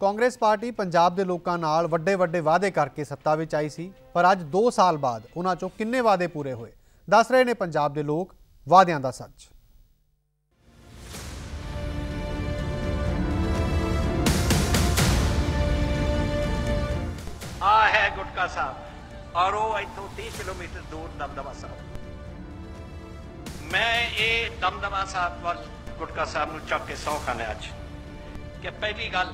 Congress party Punjab ਦੇ ਲੋਕਾਂ ਨਾਲ ਵੱਡੇ ਵੱਡੇ ਵਾਅਦੇ ਕਰਕੇ ਸੱਤਾ ਵਿੱਚ ਆਈ ਸੀ, ਪਰ ਅੱਜ 2 ਸਾਲ ਬਾਅਦ ਉਹਨਾਂ ਚੋਂ ਕਿੰਨੇ ਵਾਅਦੇ ਪੂਰੇ ਹੋਏ? ਦੱਸ ਰਹੇ ਨੇ ਪੰਜਾਬ ਦੇ ਲੋਕ, ਵਾਅਦਿਆਂ ਦਾ ਸੱਚ। ਆ ਹੈ ਗੁਟਕਾ ਸਾਹਿਬ, ਔਰ ਉਹ ਇੱਥੋਂ 30 ਕਿਲੋਮੀਟਰ ਦੂਰ ਦਮਦਮਾ ਸਾਹਿਬ। ਮੈਂ ਇਹ ਦਮਦਮਾ ਸਾਹਿਬ ਵੱਲ ਗੁਟਕਾ ਸਾਹਿਬ ਨੂੰ ਚੱਕ ਕੇ ਸੌ ਖਾਨੇ ਅੱਜ, ਕਿ ਪਹਿਲੀ ਗੱਲ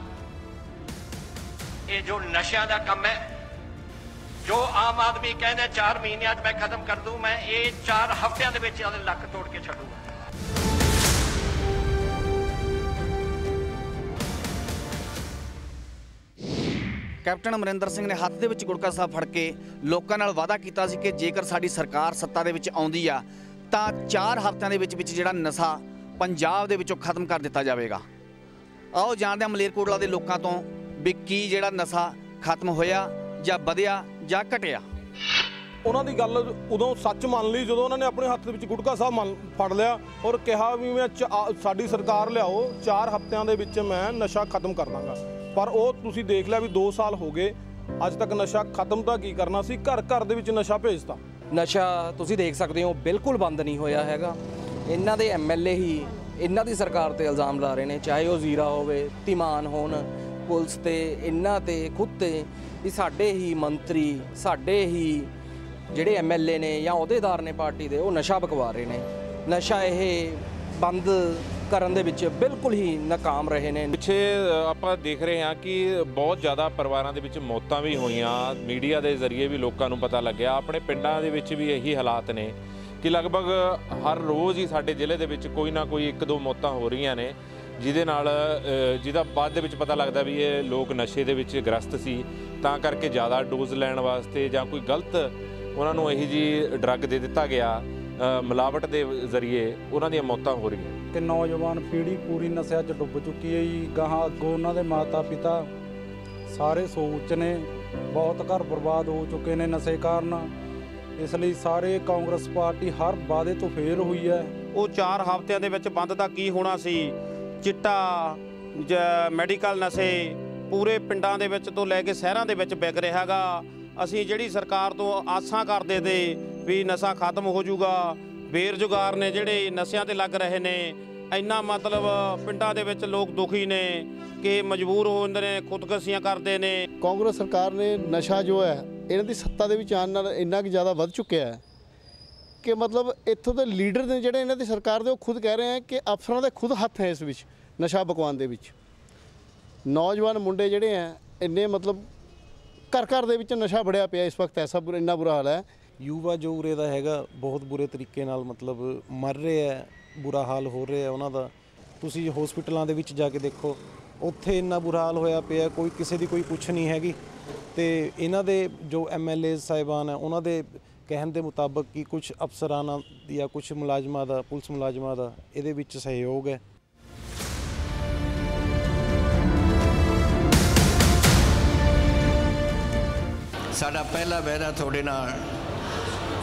ਇਹ ਜੋ ਨਸ਼ਿਆਂ ਦਾ ਕੰਮ ਹੈ, ਜੋ ਆਮ ਆਦਮੀ ਕਹਿੰਦਾ 4 ਮਹੀਨਿਆਂ 'ਚ ਮੈਂ ਖਤਮ ਕਰ ਦੂੰ, ਮੈਂ ਇਹ 4 ਹਫ਼ਤਿਆਂ ਦੇ ਵਿੱਚ ਇਹਦੇ ਲੱਕ ਤੋੜ ਕੇ ਛੱਡੂਗਾ। ਕੈਪਟਨ ਅਮਰਿੰਦਰ ਸਿੰਘ ਨੇ ਹੱਥ ਦੇ ਵਿੱਚ ਗੁੜਕਾ ਸਾਹਿਬ ਫੜ ਕੇ ਲੋਕਾਂ ਨਾਲ ਵਾਅਦਾ ਕੀਤਾ ਸੀ ਕਿ ਜੇਕਰ ਸਾਡੀ ਸਰਕਾਰ ਸੱਤਾ ਦੇ ਵਿੱਚ ਆਉਂਦੀ ਆ, ਤਾਂ 4 ਹਫ਼ਤਿਆਂ ਦੇ ਵਿੱਚ ਵਿੱਚ ਜਿਹੜਾ ਨਸ਼ਾ ਪੰਜਾਬ ਦੇ ਵਿੱਚੋਂ ਖਤਮ ਕਰ ਦਿੱਤਾ ਜਾਵੇਗਾ। ਆਓ ਜਾਣਦੇ ਹਾਂ ਮਲੇਰਕੋਟਲਾ ਦੇ ਲੋਕਾਂ ਤੋਂ ਵੀ ਕੀ ਜਿਹੜਾ ਨਸ਼ਾ ਖਤਮ ਹੋਇਆ ਜਾਂ ਵਧਿਆ ਜਾਂ ਘਟਿਆ? ਉਹਨਾਂ ਦੀ ਗੱਲ ਉਦੋਂ ਸੱਚ ਮੰਨ ਲਈ ਜਦੋਂ ਉਹਨਾਂ ਨੇ ਆਪਣੇ ਹੱਥ ਦੇ ਵਿੱਚ ਗੁਟਕਾ ਸਾਹਿਬ ਮੰਨ- ਫੜ ਲਿਆ ਔਰ ਕਿਹਾ ਵੀ ਮੈਂ ਸਾਡੀ ਸਰਕਾਰ ਲਿਆਓ 4 ਹਫ਼ਤਿਆਂ ਦੇ ਵਿੱਚ ਮੈਂ ਨਸ਼ਾ ਖਤਮ ਕਰ ਦਾਂਗਾ ਪਰ ਉਹ ਤੁਸੀਂ ਦੇਖ ਲਿਆ ਵੀ 2 ਸਾਲ ਹੋ ਗਏ ਅੱਜ ਤੱਕ ਨਸ਼ਾ ਖਤਮ ਤਾਂ ਕੀ ਕਰਨਾ ਸੀ? ਘਰ ਘਰ ਦੇ ਵਿੱਚ ਨਸ਼ਾ ਭੇਜਤਾ। ਨਸ਼ਾ ਤੁਸੀਂ ਦੇਖ ਸਕਦੇ ਹੋ ਬਿਲਕੁਲ ਬੰਦ ਨਹੀਂ ਹੋਇਆ ਹੈਗਾ। ਇਹਨਾਂ ਦੇ ਐਮਐਲਏ ਹੀ ਇਹਨਾਂ ਦੀ ਸਰਕਾਰ ਤੇ ਇਲਜ਼ਾਮ ਲਾ ਰਹੇ ਨੇ ਚਾਹੇ ਉਹ ਜ਼ੀਰਾ ਹੋਵੇ ਧੀਮਾਨ ਹੋਣ। ਪੁਲਿਸ ਤੇ, ਇਹਨਾਂ ਤੇ, ਖੁਦ ਤੇ ਵੀ ਸਾਡੇ ਹੀ ਮੰਤਰੀ, ਸਾਡੇ ਹੀ ਜਿਹੜੇ ਐਮਐਲਏ ਨੇ ਜਾਂ ਅਹੁਦੇਦਾਰ ਨੇ ਪਾਰਟੀ ਦੇ, ਉਹ ਨਸ਼ਾ ਬਕਵਾ ਰਹੇ ਨੇ। ਨਸ਼ਾ ਇਹ ਬੰਦ ਕਰਨ ਦੇ ਵਿੱਚ ਬਿਲਕੁਲ ਹੀ ਨਾਕਾਮ ਰਹੇ ਨੇ। ਪਿੱਛੇ ਆਪਾਂ ਦੇਖ ਰਹੇ ਹਾਂ ਕਿ ਬਹੁਤ ਜ਼ਿਆਦਾ ਪਰਿਵਾਰਾਂ ਦੇ ਵਿੱਚ ਮੌਤਾਂ ਵੀ ਹੋਈਆਂ। ਮੀਡੀਆ ਦੇ ਜ਼ਰੀਏ ਵੀ ਲੋਕਾਂ ਨੂੰ ਪਤਾ ਲੱਗਿਆ। ਆਪਣੇ ਪਿੰਡਾਂ ਦੇ ਵਿੱਚ ਵੀ ਇਹੀ ਹਾਲਾਤ ਨੇ ਕਿ ਲਗਭਗ ਹਰ ਰੋਜ਼ ਹੀ ਸਾਡੇ ਜ਼ਿਲ੍ਹੇ ਦੇ ਵਿੱਚ ਕੋਈ ਨਾ ਕੋਈ ਇੱਕ ਦੋ ਮੌਤਾਂ ਹੋ ਰਹੀਆਂ ਨੇ। ਜਿਹਦੇ ਨਾਲ ਜਿਹਦਾ ਬਾਅਦ ਦੇ ਵਿੱਚ ਪਤਾ ਲੱਗਦਾ ਵੀ ਇਹ ਲੋਕ ਨਸ਼ੇ ਦੇ ਵਿੱਚ ਗ੍ਰਸਤ ਸੀ ਤਾਂ ਕਰਕੇ ਜ਼ਿਆਦਾ ਡੋਜ਼ ਲੈਣ ਵਾਸਤੇ ਜਾਂ ਕੋਈ ਗਲਤ ਉਹਨਾਂ ਨੂੰ ਇਹੀ ਜੀ ਡਰੱਗ ਦੇ ਦਿੱਤਾ ਗਿਆ ਮਿਲਾਵਟ ਦੇ ਜ਼ਰੀਏ ਉਹਨਾਂ ਦੀਆਂ ਮੌਤਾਂ ਹੋ ਰਹੀਆਂ। ਕਿ ਨੌਜਵਾਨ ਪੀੜ੍ਹੀ ਪੂਰੀ ਨਸ਼ਿਆਂ 'ਚ ਡੁੱਬ ਚੁੱਕੀ ਹੈ ਜੀ। ਗਾਹਾਂ ਅੱਗੋਂ ਉਹਨਾਂ ਦੇ ਮਾਤਾ ਪਿਤਾ ਸਾਰੇ ਸੋਚ ਨੇ ਬਹੁਤ ਘਰ ਬਰਬਾਦ ਹੋ ਚੁੱਕੇ ਨੇ ਨਸ਼ੇ ਕਾਰਨ। ਇਸ ਲਈ ਸਾਰੇ ਕਾਂਗਰਸ ਪਾਰਟੀ ਹਰ ਵਾਅਦੇ ਤੋਂ ਫੇਲ ਹੋਈ ਹੈ। ਉਹ 4 ਹਫ਼ਤਿਆਂ ਦੇ ਵਿੱਚ ਬੰਦ ਤਾਂ ਕੀ ਹੋਣਾ ਸੀ? ਚਿੱਟਾ, ਜ- ਮੈਡੀਕਲ ਨਸ਼ੇ ਪੂਰੇ ਪਿੰਡਾਂ ਦੇ ਵਿੱਚ ਤੋਂ ਲੈ ਕੇ ਸ਼ਹਿਰਾਂ ਦੇ ਵਿੱਚ ਵਿਕ ਰਿਹਾਗਾ ਅਸੀਂ ਜਿਹੜੀ ਸਰਕਾਰ ਤੋਂ ਆਸਾਂ ਕਰਦੇ ਤੇ ਵੀ ਨਸ਼ਾ ਖਤਮ ਹੋ ਜਾਊਗਾ, ਬੇਰੁਜ਼ਗਾਰ ਨੇ ਜਿਹੜੇ ਨਸ਼ਿਆਂ ਤੇ ਲੱਗ ਰਹੇ ਨੇ, ਇੰਨਾ ਮਤਲਬ ਪਿੰਡਾਂ ਦੇ ਵਿੱਚ ਲੋਕ ਦੁਖੀ ਨੇ ਕਿ ਮਜਬੂਰ ਹੋ ਜਾਂਦੇ ਨੇ, ਖੁਦਕਸ਼ੀਆਂ ਕਰਦੇ ਨੇ। ਕਾਂਗਰਸ ਸਰਕਾਰ ਨੇ ਨਸ਼ਾ ਜੋ ਹੈ, ਇਹਨਾਂ ਦੀ ਸੱਤਾ ਦੇ ਵਿੱਚ ਆਉਣ ਨਾਲ ਇੰਨਾ ਕਿ ਜ਼ਿਆਦਾ ਵੱਧ ਚੁੱਕਿਆ ਹੈ। ਕਿ ਮਤਲਬ ਇੱਥੋਂ ਦੇ ਲੀਡਰ ਨੇ ਜਿਹੜੇ ਇਹਨਾਂ ਦੀ ਸਰਕਾਰ ਦੇ, ਉਹ ਖੁਦ ਕਹਿ ਰਹੇ ਆ ਕਿ ਅਫਸਰਾਂ ਦੇ ਖੁਦ ਹੱਥ ਹੈ ਇਸ ਵਿੱਚ, ਨਸ਼ਾ ਬਕਵਾਨ ਦੇ ਵਿੱਚ। ਨੌਜਵਾਨ ਮੁੰਡੇ ਜਿਹੜੇ ਆ, ਇੰਨੇ ਮਤਲਬ ਘਰ ਘਰ ਦੇ ਵਿੱਚ ਨਸ਼ਾ ਵੜਿਆ ਪਿਆ ਇਸ ਵਕਤ, ਐਸਾ ਬੁਰਾ- ਇੰਨਾ ਬੁਰਾ ਹਾਲ ਹੈ। ਯੂਵਾ ਜੋ ਉਰੇ ਦਾ ਹੈਗਾ, ਬਹੁਤ ਬੁਰੇ ਤਰੀਕੇ ਨਾਲ ਮਤਲਬ ਮਰ ਰਹੇ ਹੈ, ਬੁਰਾ ਹਾਲ ਹੋ ਰਿਹਾ ਉਹਨਾਂ ਦਾ। ਤੁਸੀਂ ਹਸਪੀਟਲਾਂ ਦੇ ਵਿੱਚ ਜਾ ਕੇ ਦੇਖੋ, ਉੱਥੇ ਇੰਨਾ ਬੁਰਾ ਹਾਲ ਹੋਇਆ ਪਿਆ, ਕੋਈ ਕਿਸੇ ਦੀ ਕੋਈ ਪੁੱਛ ਨਹੀਂ ਹੈਗੀ। ਤੇ ਇਹਨਾਂ ਦੇ ਜੋ ਐਮਐਲਏ ਸਾਹਿਬਾਨ ਹੈ, ਉਹਨਾਂ ਦੇ ਕਹਿਣ ਦੇ ਮੁਤਾਬਕ ਕਿ ਕੁਝ ਅਫਸਰਾਂ ਦਾ ਜਾਂ ਕੁਝ ਮੁਲਾਜ਼ਮਾਂ ਦਾ, ਪੁਲਿਸ ਮੁਲਾਜ਼ਮਾਂ ਦਾ ਇਹਦੇ ਵਿੱਚ ਸਹਿਯੋਗ ਹੈ। ਸਾਡਾ ਪਹਿਲਾ ਵਾਅਦਾ ਤੁਹਾਡੇ ਨਾਲ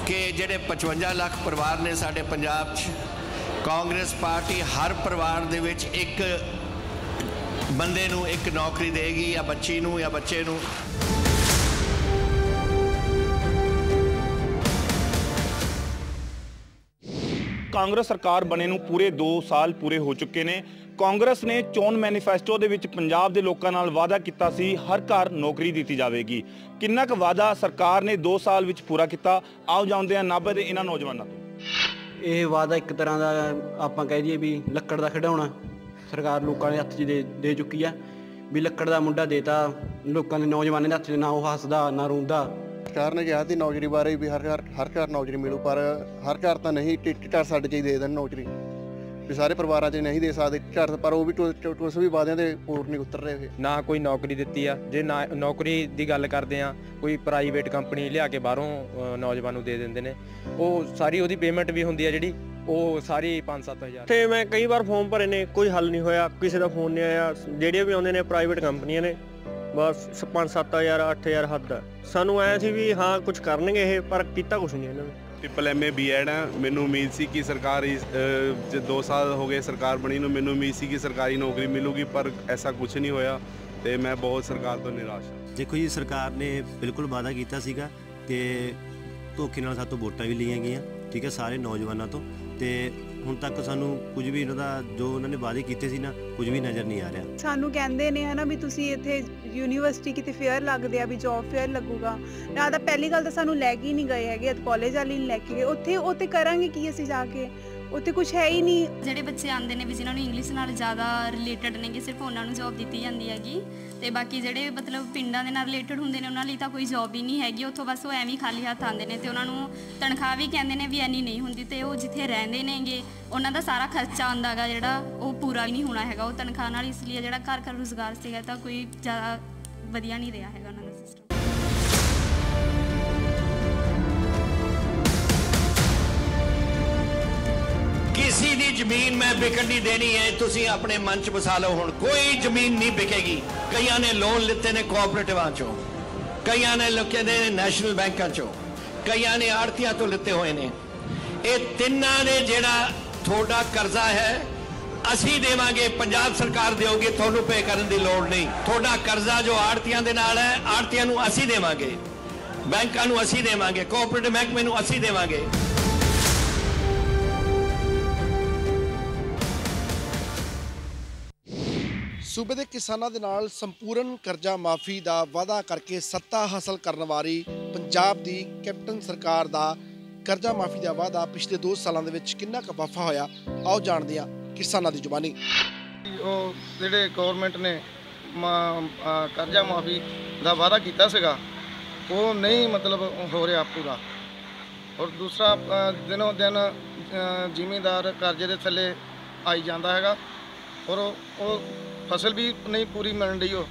ਕਿ ਜਿਹੜੇ 55 ਲੱਖ ਪਰਿਵਾਰ ਨੇ ਸਾਡੇ ਪੰਜਾਬ 'ਚ, ਕਾਂਗਰਸ ਪਾਰਟੀ ਹਰ ਪਰਿਵਾਰ ਦੇ ਵਿੱਚ ਇੱਕ ਬੰਦੇ ਨੂੰ ਇੱਕ ਨੌਕਰੀ ਦੇਗੀ ਜਾਂ ਬੱਚੀ ਨੂੰ ਜਾਂ ਬੱਚੇ ਨੂੰ। ਕਾਂਗਰਸ ਸਰਕਾਰ ਬਣੇ ਨੂੰ ਪੂਰੇ 2 ਸਾਲ ਪੂਰੇ ਹੋ ਚੁੱਕੇ ਨੇ। ਕਾਂਗਰਸ ਨੇ ਚੋਣ ਮੈਨੀਫੈਸਟੋ ਦੇ ਵਿੱਚ ਪੰਜਾਬ ਦੇ ਲੋਕਾਂ ਨਾਲ ਵਾਅਦਾ ਕੀਤਾ ਸੀ, ਹਰ ਘਰ ਨੌਕਰੀ ਦਿੱਤੀ ਜਾਵੇਗੀ। ਕਿੰਨਾ ਕੁ ਵਾਅਦਾ ਸਰਕਾਰ ਨੇ 2 ਸਾਲ ਵਿੱਚ ਪੂਰਾ ਕੀਤਾ? ਆਓ ਜਾਣਦੇ ਹਾਂ ਨਾਭੇ ਦੇ ਇਹਨਾਂ ਨੌਜਵਾਨਾਂ ਤੋਂ। ਇਹ ਵਾਅਦਾ ਇੱਕ ਤਰ੍ਹਾਂ ਦਾ ਆਪਾਂ ਕਹਿ ਦਈਏ ਵੀ ਲੱਕੜ ਦਾ ਖਿਡੌਣਾ ਸਰਕਾਰ ਲੋਕਾਂ ਦੇ ਹੱਥ 'ਚ ਦੇ ਦੇ ਚੁੱਕੀ ਆ। ਵੀ ਲੱਕੜ ਦਾ ਮੁੰਡਾ ਦੇਤਾ, ਲੋਕਾਂ ਦੇ ਨੌਜਵਾਨਾਂ ਦੇ ਹੱਥ 'ਚ ਨਾ ਉਹ ਹੱਸਦਾ, ਨਾ ਰੋਂਦਾ। ਸਰਕਾਰ ਨੇ ਕਿਹਾ ਸੀ ਨੌਕਰੀ ਬਾਰੇ ਵੀ ਹਰ ਘਰ ਹਰ ਘਰ ਨੌਕਰੀ ਮਿਲੂ ਪਰ ਹਰ ਘਰ ਤਾਂ ਨਹੀਂ ਟਿੱਟਰ ਸਾਡੇ ਚ ਹੀ ਦੇ ਦੇਣ ਨੌਕਰੀ। ਵੀ ਸਾਰੇ ਪਰਿਵਾਰਾਂ 'ਚ ਨਹੀਂ ਦੇ ਸਕਦੇ ਝੜ ਪਰ ਉਹ ਵੀ ਟੁੱਸ ਵੀ ਵਾਅਦਿਆਂ ਦੇ ਪੂਰ ਨਹੀਂ ਉਤਰ ਰਹੇ ਨਾ ਕੋਈ ਨੌਕਰੀ ਦਿੱਤੀ ਆ। ਜੇ ਨਾ ਨੌਕਰੀ ਦੀ ਗੱਲ ਕਰਦੇ ਆ ਕੋਈ ਪ੍ਰਾਈਵੇਟ ਕੰਪਨੀ ਲਿਆ ਕੇ ਬਾਹਰੋਂ ਨੌਜਵਾਨ ਨੂੰ ਦੇ ਦਿੰਦੇ ਨੇ। ਉਹ ਸਾਰੀ ਉਹਦੀ ਪੇਮੈਂਟ ਵੀ ਹੁੰਦੀ ਆ ਜਿਹੜੀ ਉਹ ਸਾਰੀ 5-7000 ਤੇ ਮੈਂ ਕਈ ਵਾਰ ਫਾਰਮ ਭਰੇ ਨੇ ਕੋਈ ਹੱਲ ਨਹੀਂ ਹੋਇਆ ਕਿਸੇ ਦਾ ਫੋਨ ਨਹੀਂ ਆਇਆ ਜਿਹੜੀਆਂ ਵੀ ਆਉਂਦੇ ਨੇ ਪ੍ਰਾਈਵੇਟ ਕੰਪਨੀਆਂ ਨੇ ਬਸ 5-7000 8000 ਹੱਦ ਆ। ਸਾਨੂੰ ਐ ਸੀ ਵੀ ਹਾਂ ਕੁਝ ਕਰਨਗੇ ਇਹ ਪਰ ਕੀਤਾ ਕੁਝ ਨਹੀਂ ਇਹਨਾਂ ਨੇ। ਟ੍ਰਿਪਲ ਐਮਏ ਬੀਐਡ ਹੈ ਮੈਨੂੰ ਉਮੀਦ ਸੀ ਕਿ ਸਰਕਾਰ ਜੇ 2 ਸਾਲ ਹੋ ਗਏ ਸਰਕਾਰ ਬਣੀ ਨੂੰ ਮੈਨੂੰ ਉਮੀਦ ਸੀ ਕਿ ਸਰਕਾਰੀ ਨੌਕਰੀ ਮਿਲੂਗੀ ਪਰ ਐਸਾ ਕੁਝ ਨਹੀਂ ਹੋਇਆ ਤੇ ਮੈਂ ਬਹੁਤ ਸਰਕਾਰ ਤੋਂ ਨਿਰਾਸ਼ ਹਾਂ। ਦੇਖੋ ਜੀ ਸਰਕਾਰ ਨੇ ਬਿਲਕੁਲ ਵਾਅਦਾ ਕੀਤਾ ਸੀਗਾ ਕਿ ਧੋਖੇ ਨਾਲ ਸਾਤੋਂ ਵੋਟਾਂ ਵੀ ਲਈਆਂ ਗਈਆਂ ਠੀਕ ਹੈ ਸਾਰੇ ਨੌਜਵਾਨਾਂ ਤੋਂ। ਤੇ ਹੁਣ ਤੱਕ ਸਾਨੂੰ ਕੁਝ ਵੀ ਇਹਨਾਂ ਦਾ, ਜੋ ਉਹਨਾਂ ਨੇ ਵਾਅਦੇ ਕੀਤੇ ਸੀ ਨਾ, ਕੁਝ ਵੀ ਨਜ਼ਰ ਨਹੀਂ ਆ ਰਿਹਾ। ਸਾਨੂੰ ਕਹਿੰਦੇ ਨੇ ਹਨਾ ਵੀ ਤੁਸੀਂ ਇੱਥੇ ਯੂਨੀਵਰਸਿਟੀ ਕਿਤੇ ਫੇਅਰ ਲੱਗਦੇ ਆ ਵੀ ਜੌਬ ਫੇਅਰ ਲੱਗੂਗਾ। ਨਾ ਤਾਂ ਪਹਿਲੀ ਗੱਲ ਤਾਂ ਸਾਨੂੰ ਲੈ ਕੇ ਹੀ ਨਹੀਂ ਗਏ ਹੈਗੇ ਕਾਲਜ ਵਾਲੀ ਨਹੀਂ ਲੈ ਕੇ ਗਏ। ਉੱਥੇ ਉੱਥੇ ਕਰਾਂਗੇ ਕੀ ਅਸੀਂ ਜਾ ਕੇ? ਉੱਥੇ ਕੁਝ ਹੈ ਹੀ ਨਹੀਂ। ਜਿਹੜੇ ਬੱਚੇ ਆਉਂਦੇ ਨੇ ਵੀ ਜਿਨ੍ਹਾਂ ਨੂੰ ਇੰਗਲਿਸ਼ ਨਾਲ ਜ਼ਿਆਦਾ ਰਿਲੇਟਡ ਨੇਗੇ, ਸਿਰਫ ਉਹਨਾਂ ਨੂੰ ਜੌਬ ਦਿੱਤੀ ਜਾਂਦੀ ਹੈਗੀ। ਤੇ ਬਾਕੀ ਜਿਹੜੇ ਮਤਲਬ ਪਿੰਡਾਂ ਦੇ ਨਾਲ ਰਿਲੇਟਡ ਹੁੰਦੇ ਨੇ, ਉਹਨਾਂ ਲਈ ਤਾਂ ਕੋਈ ਜੌਬ ਹੀ ਨਹੀਂ ਹੈਗੀ। ਉੱਥੋਂ ਬਸ ਉਹ ਐਵੇਂ ਖਾਲੀ ਹੱਥ ਆਉਂਦੇ ਨੇ ਤੇ ਉਹਨਾਂ ਨੂੰ ਤਨਖਾਹ ਵੀ ਕਹਿੰਦੇ ਨੇ ਵੀ ਐਨੀ ਨਹੀਂ ਹੁੰਦੀ ਤੇ ਉਹ ਜਿੱਥੇ ਰਹਿੰਦੇ ਨੇਗੇ, ਉਹਨਾਂ ਦਾ ਸਾਰਾ ਖਰਚਾ ਆਉਂਦਾਗਾ ਜਿਹੜਾ ਉਹ ਪੂਰਾ ਹੀ ਨਹੀਂ ਹੋਣਾ ਹੈਗਾ। ਉਹ ਤਨਖਾਹ ਨਾਲ ਇਸ ਲਈ ਜਿਹੜਾ ਘਰ ਘਰ ਰੁਜ਼ਗਾਰ ਸੀਗਾ ਤਾਂ ਕੋਈ ਜ਼ਿਆਦਾ ਵਧੀਆ ਨਹੀਂ ਰਿਹਾ ਹੈਗਾ। ਕਿਸੇ ਦੀ ਜ਼ਮੀਨ ਮੈਂ ਵਿਕਣ ਨਹੀਂ ਦੇਣੀ ਹੈ, ਤੁਸੀਂ ਆਪਣੇ ਮਨ ਚ ਵਸਾ ਲਓ ਹੁਣ। ਕੋਈ ਜ਼ਮੀਨ ਨਹੀਂ ਵਿਕੇਗੀ। ਕਈਆਂ ਨੇ ਲੋਨ ਲਿੱਤੇ ਨੇ ਕੋਆਪਰੇਟਿਵਾਂ ਚੋਂ। ਕਈਆਂ ਨੇ ਲੋਕਾਂ ਨੇ ਨੈਸ਼ਨਲ ਬੈਂਕਾਂ ਚੋਂ। ਕਈਆਂ ਨੇ ਆੜਤੀਆਂ ਤੋਂ ਲਿੱਤੇ ਹੋਏ ਨੇ। ਇਹ ਤਿੰਨਾਂ ਨੇ ਜਿਹੜਾ ਤੁਹਾਡਾ ਕਰਜ਼ਾ ਹੈ, ਅਸੀਂ ਦੇਵਾਂਗੇ, ਪੰਜਾਬ ਸਰਕਾਰ ਦੇਊਗੀ ਤੁਹਾਨੂੰ ਪੇ ਕਰਨ ਦੀ ਲੋੜ ਨਹੀਂ। ਤੁਹਾਡਾ ਕਰਜ਼ਾ ਜੋ ਆੜਤੀਆਂ ਦੇ ਨਾਲ ਹੈ, ਆੜਤੀਆਂ ਨੂੰ ਅਸੀਂ ਦੇਵਾਂਗੇ। ਬੈਂਕਾਂ ਨੂੰ ਅਸੀਂ ਦੇਵਾਂਗੇ ਕੋਆਪਰੇਟਿਵ ਮਹਿਕਮੇ ਨੂੰ ਅਸੀਂ ਦੇਵਾਂਗੇ। ਸੂਬੇ ਦੇ ਕਿਸਾਨਾਂ ਦੇ ਨਾਲ ਸੰਪੂਰਨ ਕਰਜ਼ਾ ਮਾਫੀ ਦਾ ਵਾਅਦਾ ਕਰਕੇ ਸੱਤਾ ਹਾਸਲ ਕਰਨ ਵਾਲੀ ਪੰਜਾਬ ਦੀ ਕੈਪਟਨ ਸਰਕਾਰ ਦਾ ਕਰਜ਼ਾ ਮਾਫੀ ਦਾ ਵਾਅਦਾ ਪਿਛਲੇ 2 ਸਾਲਾਂ ਦੇ ਵਿੱਚ ਕਿੰਨਾ ਕੁ ਵਫਾ ਹੋਇਆ, ਆਓ ਜਾਣਦੇ ਹਾਂ ਕਿਸਾਨਾਂ ਦੀ ਜ਼ੁਬਾਨੀ। ਉਹ ਜਿਹੜੇ ਗਵਰਨਮੈਂਟ ਨੇ ਕਰਜ਼ਾ ਮਾਫੀ ਦਾ ਵਾਅਦਾ ਕੀਤਾ ਸੀਗਾ, ਉਹ ਨਹੀਂ ਮਤਲਬ ਹੋ ਰਿਹਾ ਪੂਰਾ। ਔਰ ਦੂਸਰਾ ਅਹ ਦਿਨੋਂ ਦਿਨ ਅਹ ਜ਼ਿਮੀਂਦਾਰ ਕਰਜ਼ੇ ਦੇ ਥੱਲੇ ਆਈ ਜਾਂਦਾ ਹੈਗਾ। ਔਰ ਉਹ- ਉਹ ਫਸਲ ਵੀ ਨਹੀਂ ਪੂਰੀ ਮਿਲਣ ਡਈ ਉਹ।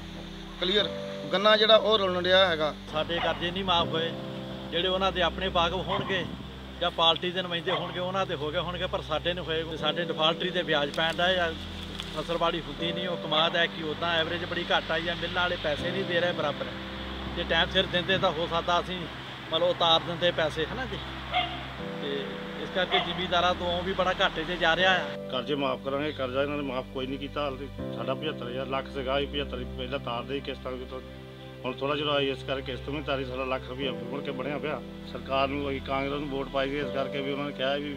ਕਲੀਅਰ ਗੰਨਾ ਜਿਹੜਾ ਉਹ ਰੁਲਣ ਰਿਹਾ ਹੈਗਾ। ਸਾਡੇ ਕਰਜ਼ੇ ਨਹੀਂ ਮਾਫ ਹੋਏ। ਜਿਹੜੇ ਉਹਨਾਂ ਦੇ ਆਪਣੇ ਵਾਕਫ ਹੋਣਗੇ ਜਾਂ ਪਾਰਟੀ ਦੇ ਨੁਮਾਇੰਦੇ ਹੋਣਗੇ, ਉਹਨਾਂ ਦੇ ਹੋ ਗਏ ਹੋਣਗੇ, ਪਰ ਸਾਡੇ ਨਹੀਂ ਹੋਏ। ਸਾਡੇ ਡਿਫਾਲਟਰੀ 'ਤੇ ਵਿਆਜ ਪੈਣ ਦਾ ਜਾਂ ਫਸਲਬਾੜੀ ਹੁੰਦੀ ਨਹੀਂ, ਉਹ ਕਮਾਦ ਹੈ ਕਿ ਉਦਾਂ ਐਵਰੇਜ ਬੜੀ ਘੱਟ ਆਈ ਹੈ, ਮਿਲਣ ਵਾਲੇ ਪੈਸੇ ਨਹੀਂ ਦੇ ਰਹੇ ਬਰਾਬਰ। ਜੇ ਟਾਈਮ ਸਿਰ ਦਿੰਦੇ ਤਾਂ ਹੋ ਸਕਦਾ ਅਸੀਂ ਮਤਲਬ ਉਤਾਰ ਦਿੰਦੇ ਪੈਸੇ, ਹਨਾ ਜੀ? ਤੇ ਇਸ ਕਰਕੇ ਜ਼ਿਮੀਂਦਾਰਾਂ ਤੋਂ ਵੀ ਬੜਾ ਘਾਟੇ 'ਤੇ ਜਾ ਰਿਹਾ ਹੈ। ਕਰਜ਼ੇ ਮਾਫ ਕਰਾਂਗੇ ਕਰਜ਼ਾ ਇਹਨਾਂ ਨੇ ਮਾਫ ਕੋਈ ਨਹੀਂ ਕੀਤਾ ਹਾਲੇ ਸਾਡਾ 75000 ਲੱਖ ਸੀਗਾ ਇਹ 75 ਪਹਿਲਾਂ ਤਾਰਦੇ ਹੀ ਕਿਸ਼ਤਾਂ ਕਿਤੋਂ ਹੁਣ ਥੋੜਾ ਜਿਹਾ ਆਈ ਇਸ ਕਰਕੇ ਕਿਸ਼ਤ ਵੀ ਤਾਰੀ ਸਾਡਾ ਲੱਖ ਰੁਪਈਆ ਮੁੜ ਕੇ ਬਣਿਆ ਪਿਆ। ਸਰਕਾਰ ਨੂੰ ਅਸੀਂ ਕਾਂਗਰਸ ਨੂੰ ਵੋਟ ਪਾਈ ਗਈ ਇਸ ਕਰਕੇ ਵੀ ਉਹਨਾਂ ਨੇ ਕਿਹਾ ਵੀ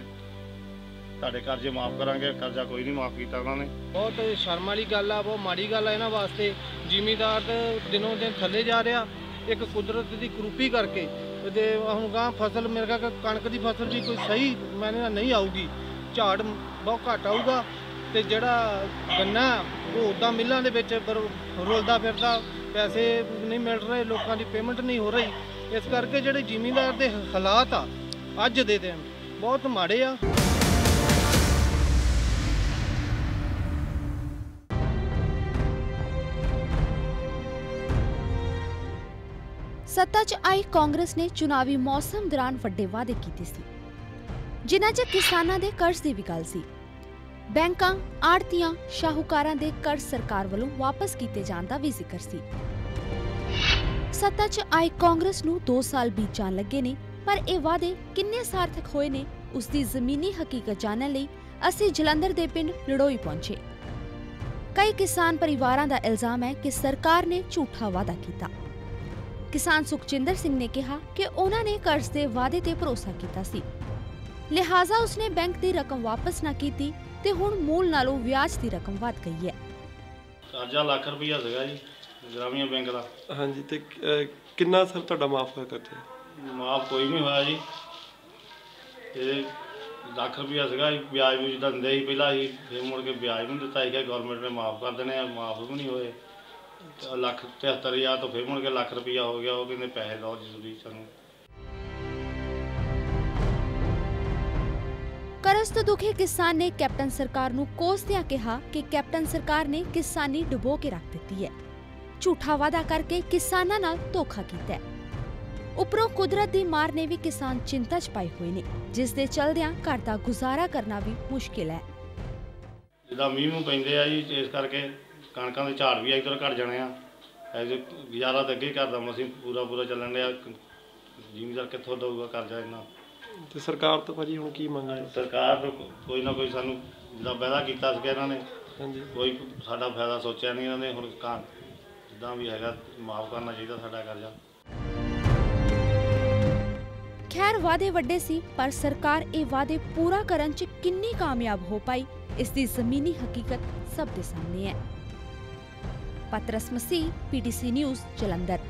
ਤੁਹਾਡੇ ਕਰਜ਼ੇ ਮਾਫ ਕਰਾਂਗੇ ਕਰਜ਼ਾ ਕੋਈ ਨਹੀਂ ਮਾਫ ਕੀਤਾ ਉਹਨਾਂ ਨੇ। ਬਹੁਤ ਸ਼ਰਮ ਵਾਲੀ ਗੱਲ ਆ ਬਹੁਤ ਮਾੜੀ ਗੱਲ ਆ ਇਹਨਾਂ ਵਾਸਤੇ। ਜ਼ਿਮੀਂਦਾਰ ਤੇ ਦਿਨੋਂ ਦਿਨ ਥੱਲੇ ਜਾ ਰਿਹਾ ਇੱਕ ਕੁਦਰਤ ਦੀ ਕਰੂਪੀ ਕਰਕੇ। ਤੇ ਹੁਣ ਗਾਂ ਫਸਲ, ਮੇਰੇ ਖਿਆਲ ਕਿ ਕਣਕ ਦੀ ਫਸਲ ਵੀ ਕੋਈ ਸਹੀ ਮੈਨੇ ਨਾਲ ਨਹੀਂ ਆਊਗੀ। ਝਾੜ ਬਹੁਤ ਘੱਟ ਆਊਗਾ ਤੇ ਜਿਹੜਾ ਗੰਨਾ, ਉਹ ਉਦਾਂ ਮਿੱਲਾਂ ਦੇ ਵਿੱਚ ਰੁਲਦਾ ਫਿਰਦਾ, ਪੈਸੇ ਨਹੀਂ ਮਿਲ ਰਹੇ, ਲੋਕਾਂ ਦੀ ਪੇਮੈਂਟ ਨਹੀਂ ਹੋ ਰਹੀ। ਇਸ ਕਰਕੇ ਜਿਹੜੇ ਜ਼ਿਮੀਂਦਾਰ ਦੇ ਹਾਲਾਤ ਆ, ਅੱਜ ਦੇ ਦਿਨ ਬਹੁਤ ਮਾੜੇ ਆ। ਸੱਤਾ 'ਚ ਆਈ ਕਾਂਗਰਸ ਨੇ ਚੁਣਾਵੀ ਮੌਸਮ ਦੌਰਾਨ ਵੱਡੇ ਵਾਅਦੇ ਕੀਤੇ ਸੀ। ਜਿਨ੍ਹਾਂ 'ਚ ਕਿਸਾਨਾਂ ਦੇ ਕਰਜ਼ ਦੀ ਵੀ ਗੱਲ ਸੀ। ਬੈਂਕਾਂ ਆੜਤੀਆਂ ਸ਼ਾਹੂਕਾਰਾਂ ਦੇ ਕਰਜ਼ ਸਰਕਾਰ ਵੱਲੋਂ ਵਾਪਸ ਕੀਤੇ ਜਾਣ ਦਾ ਵੀ ਜ਼ਿਕਰ ਸੀ। ਸੱਤਾ 'ਚ ਆਈ ਕਾਂਗਰਸ ਨੂੰ 2 ਸਾਲ ਬੀਤ ਜਾਣ ਲੱਗੇ ਨੇ, ਪਰ ਇਹ ਵਾਅਦੇ ਕਿੰਨੇ ਸਾਰਥਕ ਹੋਏ ਨੇ, ਉਸ ਦੀ ਜ਼ਮੀਨੀ ਹਕੀਕਤ ਜਾਣਨ ਲਈ ਅਸੀਂ ਜਲੰਧਰ ਦੇ ਪਿੰਡ ਲੜੋਈ ਪਹੁੰਚੇ। ਕਈ ਕਿਸਾਨ ਪਰਿਵਾਰਾਂ ਦਾ ਇਲਜ਼ਾਮ ਹੈ ਕਿ ਸਰਕਾਰ ਨੇ ਝੂਠਾ ਵਾਅਦਾ ਕੀਤਾ। ਕਿਸਾਨ ਸੁਖਜਿੰਦਰ ਸਿੰਘ ਨੇ ਕਿਹਾ ਕਿ ਉਹਨਾਂ ਨੇ ਕਰਜ਼ ਦੇ ਵਾਅਦੇ ਤੇ ਭਰੋਸਾ ਕੀਤਾ ਸੀ। ਲਿਹਾਜ਼ਾ ਉਸਨੇ ਬੈਂਕ ਦੀ ਰਕਮ ਵਾਪਸ ਨਾ ਕੀਤੀ ਤੇ ਹੁਣ ਮੂਲ ਨਾਲੋਂ ਵਿਆਜ ਦੀ ਰਕਮ ਵੱਧ ਗਈ ਹੈ। ਕਰਜ਼ਾ ਲੱਖ ਰੁਪਈਆ ਸੀਗਾ ਜੀ ਗ੍ਰਾਮੀਣ ਬੈਂਕ ਦਾ। ਹਾਂਜੀ ਤੇ ਅਹ, ਕਿੰਨਾ ਸਰ ਤੁਹਾਡਾ ਮਾਫ ਹੋਇਆ ਕਰਜ਼ਾ? ਮਾਫ ਕੋਈ ਨਹੀਂ ਹੋਇਆ ਜੀ। ਇਹ ਲੱਖ ਰੁਪਈਆ ਸੀਗਾ ਜੀ, ਵਿਆਜ ਵੀ ਜਿੱਦਾਂ ਦਿੰਦੇ ਸੀ ਪਹਿਲਾਂ ਅਸੀਂ ਫਿਰ ਮੁੜ ਕੇ ਵਿਆਜ ਵੀ ਨਹੀਂ ਦਿੱਤਾ ਸੀਗਾ ਗਵਰਨਮੈਂਟ ਨੇ ਮਾਫ ਕਰ ਦੇਣੇ ਆ ਮਾਫ ਵੀ ਨਹੀਂ ਹੋਏ। ਲੱਖ 73000 ਤੋਂ ਫਿਰ ਮੁੜ ਕੇ ਲੱਖ ਰੁਪਈਆ ਹੋ ਗਿਆ ਉਹ ਕਹਿੰਦੇ ਪੈਸੇ ਦਿਓ ਜ਼ਰੂਰੀ ਸਾਨੂੰ। ਕਰਜ਼ ਤੋਂ ਦੁਖੀ ਕਿਸਾਨ ਨੇ ਕੈਪਟਨ ਸਰਕਾਰ ਨੂੰ ਕੋਸਦਿਆਂ ਕਿਹਾ ਕਿ ਕੈਪਟਨ ਸਰਕਾਰ ਨੇ ਕਿਸਾਨੀ ਡੁਬੋ ਕੇ ਰੱਖ ਦਿੱਤੀ ਹੈ। ਝੂਠਾ ਵਾਅਦਾ ਕਰਕੇ ਕਿਸਾਨਾਂ ਨਾਲ ਧੋਖਾ ਕੀਤਾ ਹੈ। ਉਪਰੋਂ ਕੁਦਰਤ ਦੀ ਮਾਰ ਨੇ ਵੀ ਕਿਸਾਨ ਚਿੰਤਾ 'ਚ ਪਾਏ ਹੋਏ ਨੇ ਜਿਸ ਦੇ ਚਲਦਿਆਂ ਘਰ ਦਾ ਗੁਜ਼ਾਰਾ ਕਰਨਾ ਵੀ ਮੁਸ਼ਕਿਲ ਹੈ। ਜਿੱਦਾਂ ਮੀਂਹ ਨੂੰ ਪੈਂਦੇ ਆ ਜੀ ਇਸ ਕਰਕੇ ਕਣਕਾਂ ਦੇ ਝਾੜ ਵੀ ਇੱਧਰ ਘਟ ਜਾਣੇ ਆ। ਐਸੇ ਗੁਜ਼ਾਰਾ ਤਾਂ ਅੱਗੇ ਹੀ ਕਰਦਾ ਮਸੀਂ ਪੂਰਾ ਪੂਰਾ ਚੱਲਣ ਡਿਆ। ਜ਼ਿਮੀਦਾਰ ਕਿੱਥੋਂ ਦਊਗਾ ਕਰਜ਼ਾ ਇੰਨਾ? ਤੇ ਸਰਕਾਰ ਤੋਂ ਭਾਜੀ ਹੁਣ ਕੀ ਮੰਗ ਹੈ? ਸਰਕਾਰ ਨੂੰ ਕੋਈ ਨਾ ਕੋਈ ਸਾਨੂੰ ਜਿਹੜਾ ਵਾਅਦਾ ਕੀਤਾ ਸੀਗਾ ਇਹਨਾਂ ਨੇ। ਹਾਂਜੀ। ਕੋਈ ਸਾਡਾ ਫਾਇਦਾ ਸੋਚਿਆ ਨਹੀਂ ਇਹਨਾਂ ਨੇ ਹੁਣ ਕਾਂ ਜਿੱਦਾਂ ਵੀ ਹੈਗਾ ਮਾਫ ਕਰਨਾ ਚਾਹੀਦਾ ਸਾਡਾ ਕਰਜ਼ਾ। ਖੈਰ ਵਾਅਦੇ ਵੱਡੇ ਸੀ ਪਰ ਸਰਕਾਰ ਇਹ ਵਾਅਦੇ ਪੂਰਾ ਕਰਨ 'ਚ ਕਿੰਨੀ ਕਾਮਯਾਬ ਹੋ ਪਾਈ ਇਸ ਦੀ ਜ਼ਮੀਨੀ ਹਕੀਕਤ ਸਭ ਦੇ ਸਾਹਮਣੇ ਹੈ। Patras Mesi, PDC News, Jalandhar.